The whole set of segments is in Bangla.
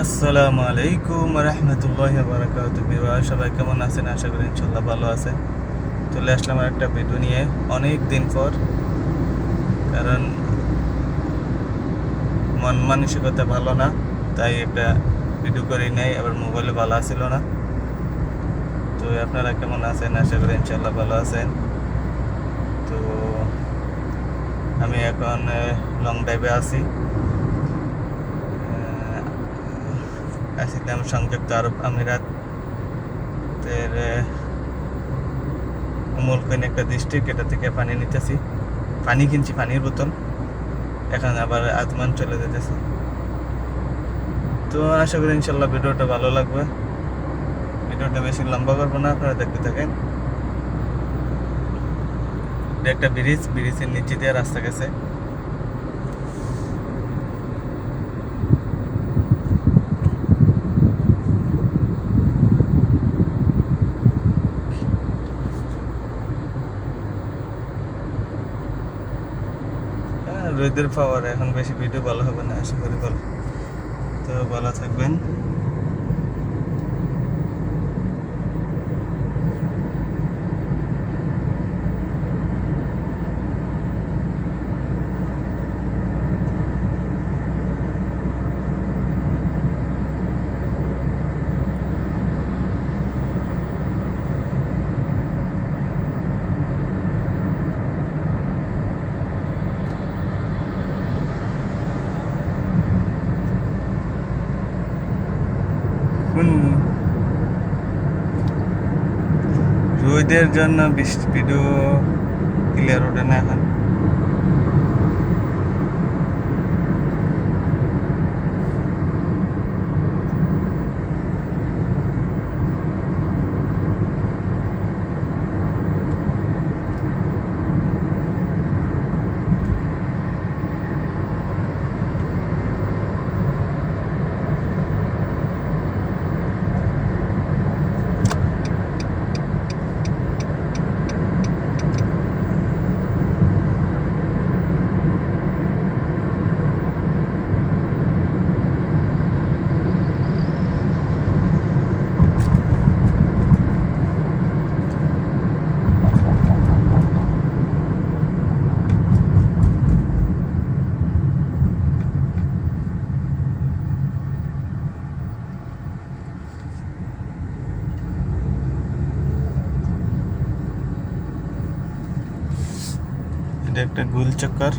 আসসালামু আলাইকুম রহমতুল্লাহ বারাকাত সবাই কেমন আছেন? আশা করি ইনশাল্লাহ ভালো আছেন। চলে আসলাম আর একটা ভিডিও নিয়ে অনেক দিন পর, কারণ মন মানসিকতা ভালো না, তাই একটা ভিডিও করি নাই, আবার মোবাইলে ভালো আসছিল না। তো আপনারা কেমন আছেন? আশা করি ইনশাল্লাহ ভালো আছেন। তো আমি এখন লং ড্রাইভে আছি। আসিলাম সংযুক্ত আরব আমিরাত এর মুলকইন একটা ডিস্ট্রিক্ট এটা থেকে পানি নিতেছি। পানি কিনছি, পানির বোতল। এখন আবার আজমান চলে যেতেছি। তো আশা করি ইনশাল্লাহ ভিডিওটা ভালো লাগবে। ভিডিওটা বেশি লম্বা করব না, আপনারা দেখতে থাকেন। একটা ব্রিজ, ব্রিজের নিচে দিয়ে রাস্তা গেছে। রোদের পাওয়ার এখন বেশি ভিডিও ভালো হবে না আশা করি ভালো। তো ভালো থাকবেন। রোদের জন্য বৃষ্টি ভিডিও ক্লিয়ার ওঠে না এখন। এটা একটা গোল চক্কর।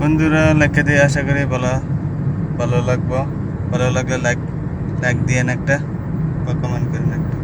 বন্ধুরা লেখে দিয়ে আশা করি ভালো ভালো লাগবো। ভালো লাগলে লাইক লাইক দিয়েন একটা, বা কমেন্ট করেন একটা।